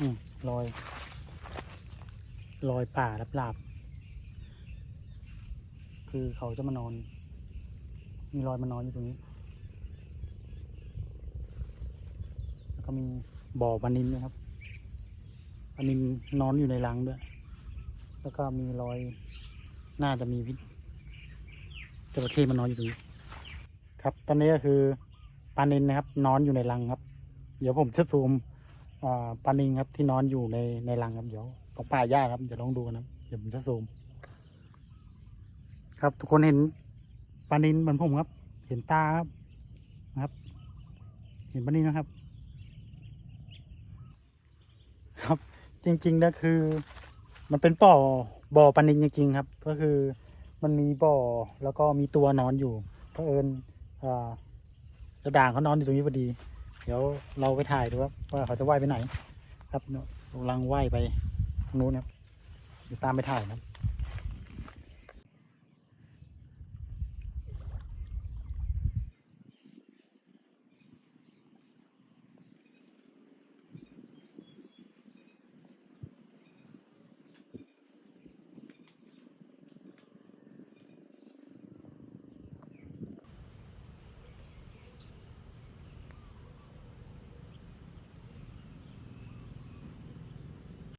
อืมรอยรอยป่าลับลาบคือเขาจะมานอน มีรอยมานอนอยู่ตรงนี้ แล้วก็มีบ่อปลานินนะครับปลานินนอนอยู่ในรังด้วย แล้วก็มีรอยน่าจะมีพิษจระเข้มานอนอยู่ตรงนี้ ครับ ตอนนี้ก็คือปลานินนะครับ นอนอยู่ในรังครับ เดี๋ยวผมจะซูม ปลานินครับที่นอนอยู่ในในรังครับเดี๋ยวตรงป่าหญ้าครับเดี๋ยวลองดูนะเดี๋ยวผมจะซูม ครับทุกคนเห็นปลานินเหมือนผมครับ เห็นตาครับนะครับ เห็นปลานินนะครับ ครับ จริงๆแล้วคือ มันเป็นบ่อบ่อปลานินจริงๆครับ ก็คือมันมีบ่อแล้วก็มีตัวนอนอยู่เพอเอิญอ่าจะด่างเขานอนอยู่ตรงนี้พอดี เดี๋ยวเราไปถ่ายดูครับว่าเขาจะว่ายไปไหน ครับกำลังว่ายไปทางนู้นครับเดี๋ยวตามไปถ่ายนะครับ